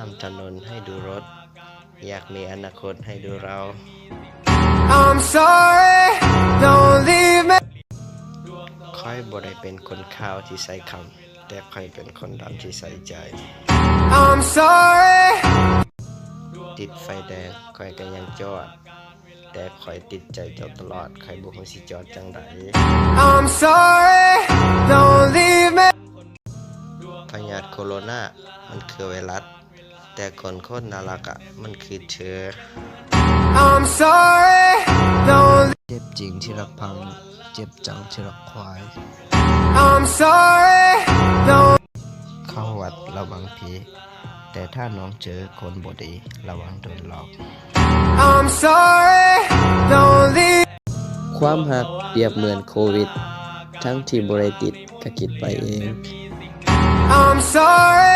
ามถนนให้ดูรถ อยากมีอนาคตให้ดูเรา I'm sorry, don't leave me. ค่อยบ่ได้เป็นคนข้าวที่ใส่คำแต่ค่อยเป็นคนดำที่ใส่ใจ I'm sorry, ติดไฟแดงค่อยก็ยังจอด แต่ค่อยติดใจเจ้าตลอดค่อยบ่ฮู้สิจอดจังได I'm sorry, don't leave me. พยาธิโคโรนามันคือไวรัส แต่คนโคตรน่ารักอะมันคือเชื้อ I'm sorry, don't. เจ็บจริงที่รักพัง เจ็บจังที่รักควาย I'm sorry, don't. เข้าวัดระวังผีแต่ถ้าน้องเจอคนบดีระวังโดนหลอก I'm sorry, don't leave. ความหักเปรียบเหมือนโควิด ทั้งที่บริติดก็คิดไปเอง I'm sorry,